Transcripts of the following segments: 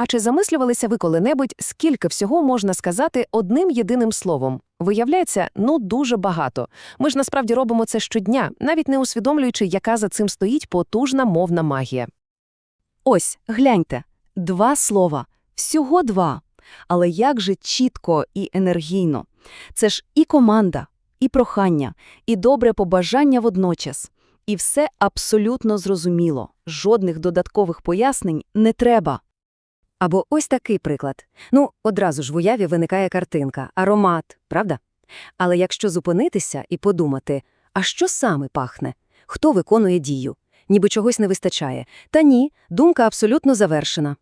А чи замислювалися ви коли-небудь, скільки всього можна сказати одним єдиним словом? Виявляється, ну дуже багато. Ми ж насправді робимо це щодня, навіть не усвідомлюючи, яка за цим стоїть потужна мовна магія. Ось, гляньте, два слова, всього два. Але як же чітко і енергійно. Це ж і команда, і прохання, і добре побажання водночас. І все абсолютно зрозуміло, жодних додаткових пояснень не треба. Або ось такий приклад. Ну, одразу ж в уяві виникає картинка, аромат, правда? Але якщо зупинитися і подумати, а що саме пахне? Хто виконує дію? Ніби чогось не вистачає. Та ні, думка абсолютно завершена.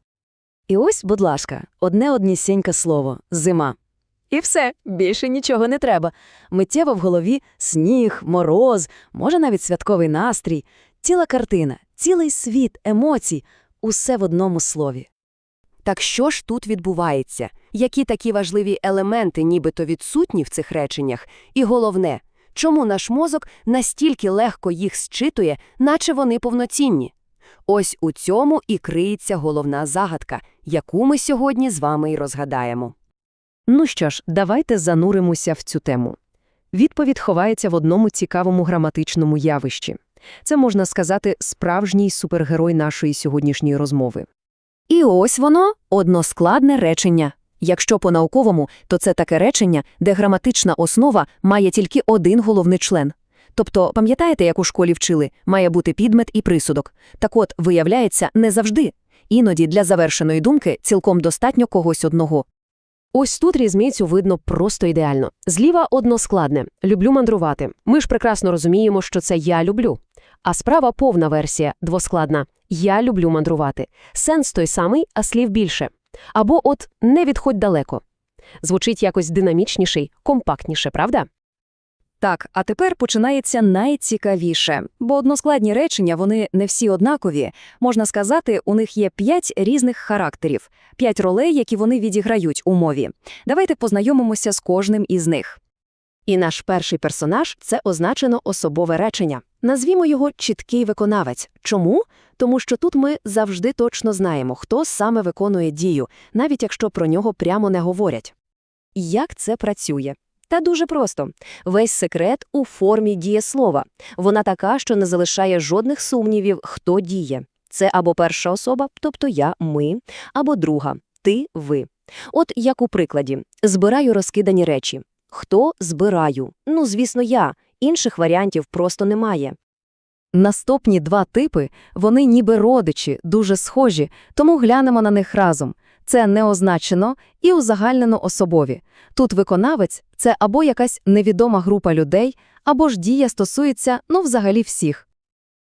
І ось, будь ласка, одне однісіньке слово – зима. І все, більше нічого не треба. Миттєво в голові сніг, мороз, може навіть святковий настрій, ціла картина, цілий світ емоцій – усе в одному слові. Так що ж тут відбувається? Які такі важливі елементи нібито відсутні в цих реченнях? І головне, чому наш мозок настільки легко їх зчитує, наче вони повноцінні? Ось у цьому і криється головна загадка, яку ми сьогодні з вами і розгадаємо. Ну що ж, давайте зануримося в цю тему. Відповідь ховається в одному цікавому граматичному явищі. Це, можна сказати, справжній супергерой нашої сьогоднішньої розмови. І ось воно односкладне речення. Якщо по-науковому, то це таке речення, де граматична основа має тільки один головний член. Тобто, пам'ятаєте, як у школі вчили, має бути підмет і присудок. Так от, виявляється, не завжди. Іноді для завершеної думки цілком достатньо когось одного. Ось тут різницю видно просто ідеально. Зліва односкладне «люблю мандрувати». Ми ж прекрасно розуміємо, що це «я люблю». А справа повна версія, двоскладна «я люблю мандрувати». Сенс той самий, а слів більше. Або от «не відходь далеко». Звучить якось динамічніше, компактніше, правда? Так, а тепер починається найцікавіше, бо односкладні речення, вони не всі однакові. Можна сказати, у них є п'ять різних характерів, п'ять ролей, які вони відіграють у мові. Давайте познайомимося з кожним із них. І наш перший персонаж – це означено особове речення. Назвімо його «чіткий виконавець». Чому? Тому що тут ми завжди точно знаємо, хто саме виконує дію, навіть якщо про нього прямо не говорять. Як це працює? Та дуже просто. Весь секрет у формі дієслова. Вона така, що не залишає жодних сумнівів, хто діє. Це або перша особа, тобто я, ми, або друга – ти, ви. От як у прикладі. Збираю розкидані речі. Хто збираю? Ну, звісно, я. Інших варіантів просто немає. Наступні два типи, вони ніби родичі, дуже схожі, тому глянемо на них разом. Це неозначено і узагальнено особові. Тут виконавець – це або якась невідома група людей, або ж дія стосується, ну, взагалі всіх.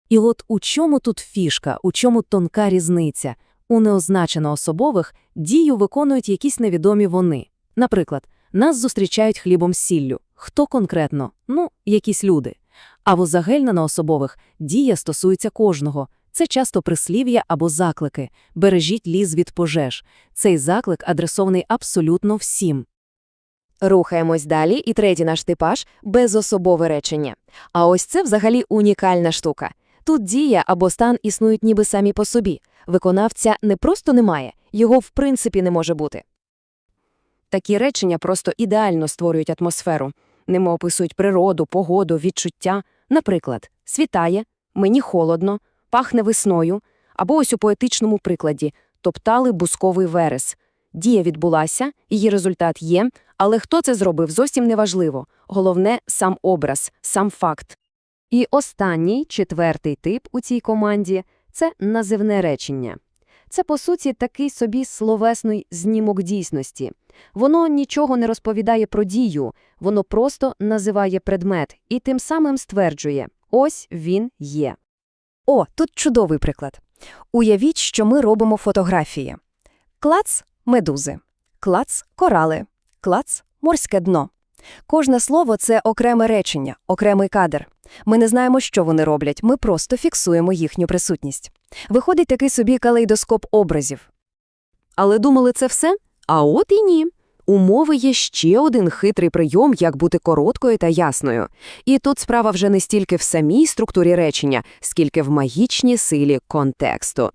І от у чому тут фішка, у чому тонка різниця? У неозначено особових дію виконують якісь невідомі вони. Наприклад, нас зустрічають хлібом з сіллю. Хто конкретно? Ну, якісь люди. А в узагальнено особових дія стосується кожного. Це часто прислів'я або заклики «бережіть ліс від пожеж». Цей заклик адресований абсолютно всім. Рухаємось далі, і третій наш типаж – безособове речення. А ось це взагалі унікальна штука. Тут дія або стан існують ніби самі по собі. Виконавця не просто немає, його в принципі не може бути. Такі речення просто ідеально створюють атмосферу. Ними описують природу, погоду, відчуття. Наприклад, світає, мені холодно, пахне весною, або ось у поетичному прикладі топтали бусковий верес. Дія відбулася, її результат є, але хто це зробив, зовсім неважливо. Головне – сам образ, сам факт. І останній, четвертий тип у цій команді – це називне речення. Це, по суті, такий собі словесний знімок дійсності. Воно нічого не розповідає про дію, воно просто називає предмет і тим самим стверджує – ось він є. О, тут чудовий приклад. Уявіть, що ми робимо фотографії. Клац – медузи, клац – корали, клац – морське дно. Кожне слово – це окреме речення, окремий кадр. Ми не знаємо, що вони роблять, ми просто фіксуємо їхню присутність. Виходить такий собі калейдоскоп образів. Але думали це все? А от і ні. У мови є ще один хитрий прийом, як бути короткою та ясною. І тут справа вже не стільки в самій структурі речення, скільки в магічній силі контексту.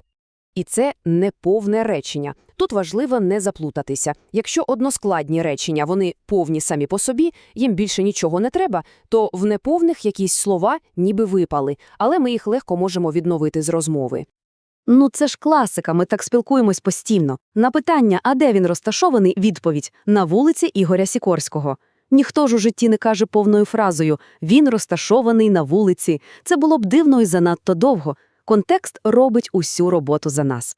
І це неповне речення. Тут важливо не заплутатися. Якщо односкладні речення, вони повні самі по собі, їм більше нічого не треба, то в неповних якісь слова ніби випали, але ми їх легко можемо відновити з розмови. Ну, це ж класика, ми так спілкуємось постійно. На питання, а де він розташований, відповідь – на вулиці Ігоря Сікорського. Ніхто ж у житті не каже повною фразою «він розташований на вулиці». Це було б дивно і занадто довго. Контекст робить усю роботу за нас.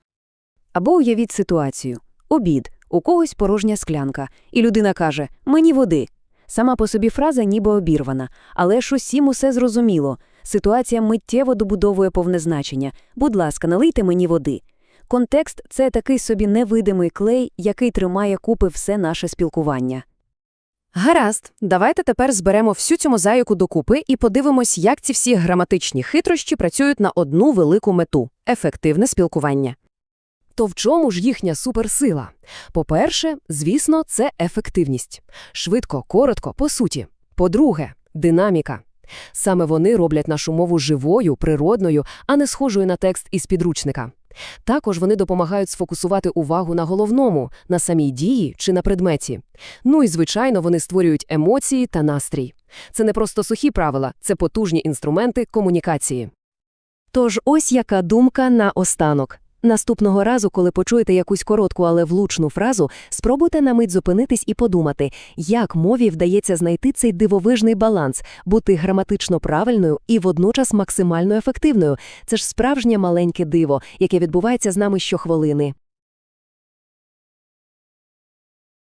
Або уявіть ситуацію. Обід, у когось порожня склянка, і людина каже «мені води». Сама по собі фраза ніби обірвана, але ж усім усе зрозуміло. Ситуація миттєво добудовує повне значення. Будь ласка, налийте мені води. Контекст – це такий собі невидимий клей, який тримає купи все наше спілкування. Гаразд, давайте тепер зберемо всю цю мозаїку докупи і подивимось, як ці всі граматичні хитрощі працюють на одну велику мету – ефективне спілкування. То в чому ж їхня суперсила? По-перше, звісно, це ефективність. Швидко, коротко, по суті. По-друге, динаміка. Саме вони роблять нашу мову живою, природною, а не схожою на текст із підручника. Також вони допомагають сфокусувати увагу на головному, на самій дії чи на предметі. Ну і, звичайно, вони створюють емоції та настрій. Це не просто сухі правила, це потужні інструменти комунікації. Тож ось яка думка на останок. Наступного разу, коли почуєте якусь коротку, але влучну фразу, спробуйте на мить зупинитись і подумати, як мові вдається знайти цей дивовижний баланс, бути граматично правильною і водночас максимально ефективною. Це ж справжнє маленьке диво, яке відбувається з нами щохвилини.